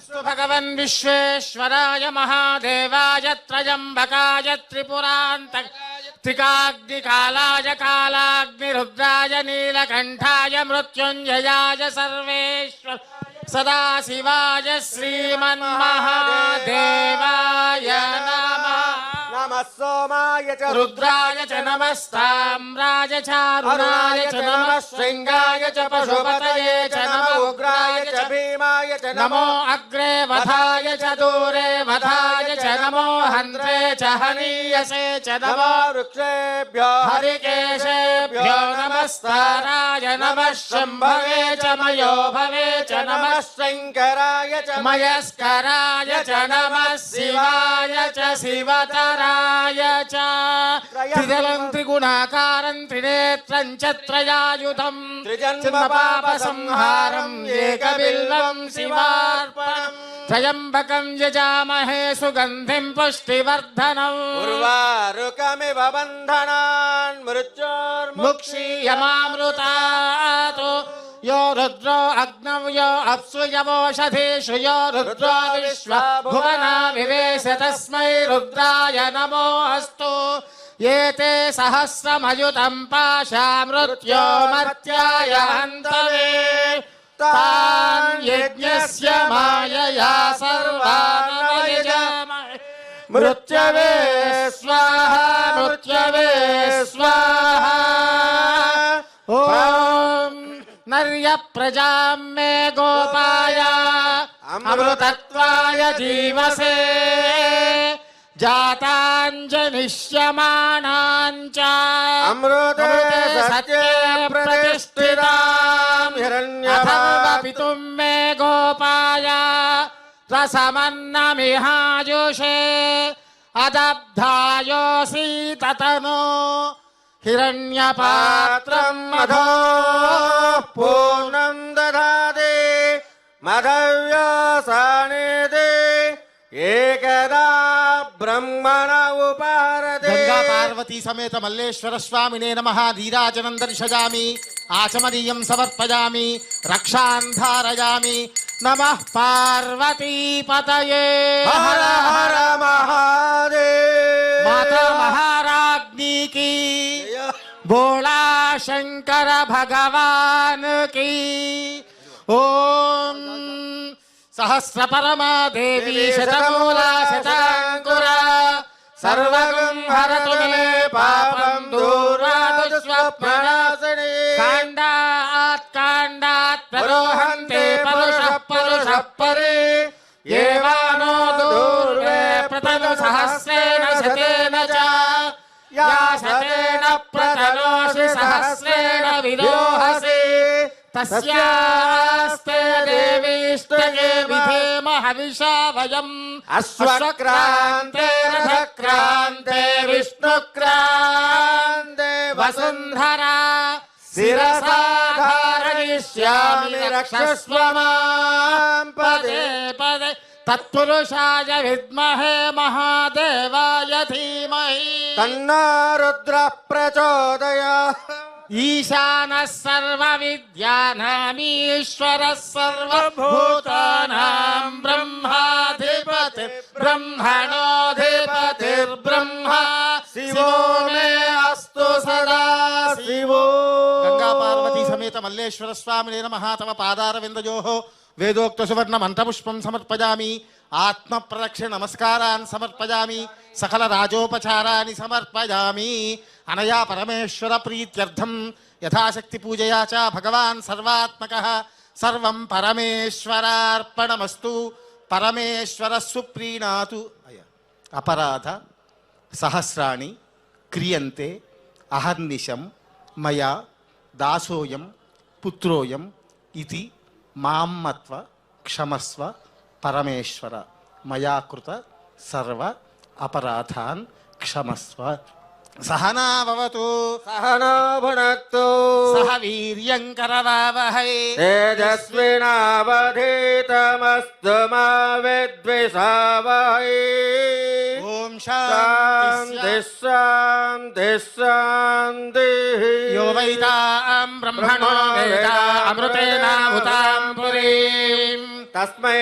अस्तु भगवन् विश्वेश्वराय महादेवाय त्रयम्बकाय त्रिपुरान्त त्रिकाग्निकालाय कालाग्निरुद्राय नीलकण्ठाय मृत्युञ्जयाय सर्वेश्वर सदाशिवाय श्रीमन्महादेवाय। नमः नमः सोमाय च रुद्राय च नमस्ताम्राय चारुणाय च नमः शृङ्गाय च पशुपतये च नमः उग्राय च भीमाय च नमो अग्रे वधाय च दूरे वधाय च नमो हन्त्रे च हनीयसे च नमो वृक्षेभ्यो हरिकेशेभ्यो नमस्ताराय नमः शम्भवे च मयो भवे च नमः शङ्कराय च मयस्कराय च नमः शिवाय च शिवतराय త్రిగుణాయ త్రిదలం త్రిగుణాకారం త్రినేత్రం చత్రయాయుధం చిన్న పాప సంహారం ఏకబిల్లం శివార్పణం. త్రయంబకం యజామహే సుగంధిం పుష్టివర్ధనం. ఉర్వారుకమివ బంధనాన్ మృత్యోర్ముక్షీయమామృతాతో. यो रुद्रो अग्नौ यो अप्सु यवोषधीषु यो रुद्रो विश्व भुवना विवेश तस्मै रुद्राय नमो अस्तु एते सहस्रमयुतं पाशा मृत्यो मर्त्याय हन्तवे तान् यज्ञस्य मायया सर्वान् मृत्यवे स्वाहा मृत्यवे स्वाहा प्रजां मे गोपाय अमृतत्वाय जीवसे जाताञ्जनिष्यमाणाञ्च अमृते सत्ये प्रतिष्ठिताम्। हिरण्यभा पितुं मे गोपाय रसमन्नमिहायुषे अदब्धायोऽसि ततनो। हिरण्यपात्रम् मधो पूर्णम् दधाति मधव्यासानेति एक ब्रह्मण उपहरते गंगा पार्वती समेत मल्लेश्वर स्वामी स्वामिने नमः धीराजनं आचमदीय समर्पया रक्षा रक्षान् नम पार्वती पतए हर हर महादेव। माता महा భోళా శంకర భగవాన్కి. ఓం సహస్ర పరమాదేవి శతమూల శతాంకుర. సర్వగుం హరతు మే పాపం దూరాదు స్వప్ననాశిని కాండాత్ కాండాత్ ప్రరోహంతే పరుష పరుష పరి. ఏవానో దూర్వే ప్రతను సహస్రేణ శతేన చ. యా శతే प्रतनोषि सहस्रेण विलोहसि तस्यास्ते देवीष्टये विधेम हविषा वयम् अश्वक्रान्ते रथक्रान्ते विष्णुक्रान्ते वसुन्धरा शिरसा धारयिष्यामि रक्षस्व मां पदे पदे తత్పురుషాయ విద్మహే మహాదేవాయ ధీమహి. తన్నో రుద్ర ప్రచోదయ ఈశాన సర్వ విద్యానామీశ్వర సర్వభూతానాం బ్రహ్మాధిపతి బ్రహ్మణోధిపతిర్బ్రహ్మ శివో మే అస్తు సదా శివో. గంగా పార్వతీ సమేత మల్లేశ్వర స్వామినే నమః. తమ పాదారవిందయోః. వేదోక్త సువర్ణ మంత్రపుష్పం సమర్పయామి ఆత్మ ప్రదక్షిణ నమస్కారాన్ని సమర్పయామి సకల రాజోపచారాన్ని సమర్పయామి అనయా పరమేశ్వర ప్రీత్యర్థం. యథాశక్తి పూజయా చ భగవాన్ సర్వాత్మక. సర్వం పరమేశ్వరార్పణమస్తు. పరమేశ్వర సుప్రీణాతు. అపరాధ సహస్రాణి క్రియంతే అహర్నిశం మయా దాసోయం పుత్రోయం ఇది మామ్మత్వ క్షమస్వ పరమేశ్వర మయాకృత సర్వ అపరాధాన్ క్షమస్వ. సహనాభవతు సహనాభునక్తు సహ వీర్యం కరవావహై. తేజస్వినావధీతమస్తు మా విద్విషావహై. शान्ति शान्ति शान्तिः यो वैताम् ब्रह्मणो अमृतेनाहुताम् पुरीम् तस्मै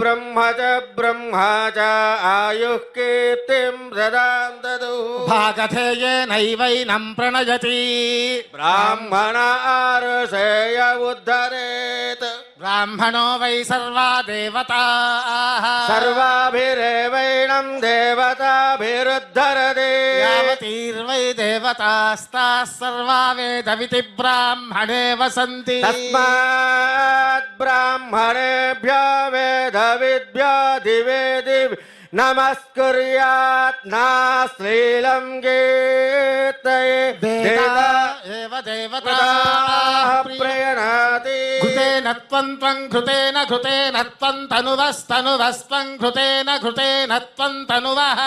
ब्रह्म च ब्रह्मा च आयुः कीर्तिं ददान्तु भागधेयेनैवैनं प्रणयति ब्राह्मण आर्षेय उद्धरेत् ब्राह्मणो वै सर्वा देवताः सर्वाभिरेवै देवताम् देवताभिरुद्धरति ब्राह्मणे वसन्ति। तस्मात् ब्राह्मणेभ्य वेदविद्भ्य दिवे दिव्य नमस्कुर्यात् नास्लीलं गीर्तये देवा एव देवताः प्रीणाति घृतेन त्वं त्वं घृतेन घृतेन त्वं तनुवस्तनुवस्त्वं घृतेन घृतेन त्वं तनुवः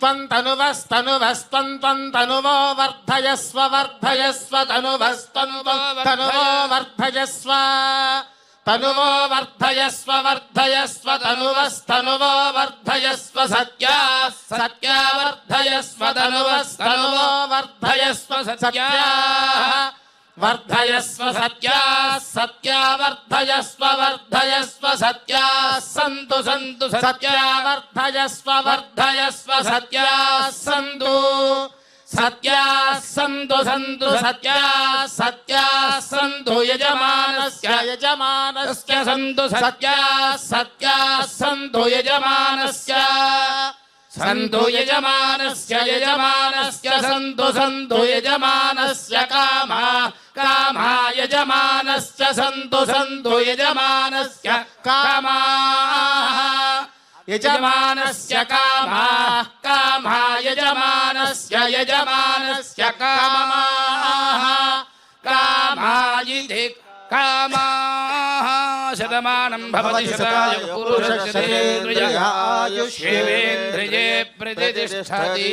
त्वं तनुवस्तनुवस्त्वं त्वं तनुवो वर्धयस्व वर्धयस्व तनुवस्तनुवस्तनुवो वर्धयस्व तनुवो वर्धयस्व वर्धयस्व तनुवस्तनुवो वर्धयस्व सत्या सत्या वर्धयस्व तनुवस्तनुवो वर्धयस्व सत्या वर्धयस्व सत्या सत्या वर्धयस्व वर्धयस्व सत्या सन्तु सन्तु सत्या वर्धयस्व वर्धयस्व सत्या सन्तु सत्या सन्तु सन्तु सत्या सत्या सन्तु यजमानस्य यजमानस्य सन्तु सत्या सत्या सन्तु यजमानस्य सन्तु यजमानस्य यजमानस्य सन्तु सन्तु यजमानस्य कामा कामा यजमानस्य सन्तु सन्तु यजमानस्य कामाः यजमानस्य कामा कामा यजमानस्य यजमानस्य कामाः। कामा इति कामाः शतमानम् भवति प्रतिष्ठति।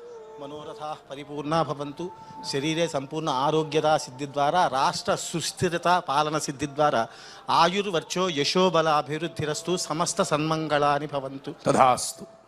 ధాన్యం ధనం మనోరథా పరిపూర్ణా భవంతు. శరీరే సంపూర్ణ ఆరోగ్యత సిద్ధి ద్వారా రాష్ట్ర సుస్థిరత పాలన సిద్ధి ద్వారా. ఆయుర్వర్చో యశోబల అభివృద్ధిరస్తు సమస్త సన్మంగళాని భవంతు. తథాస్తు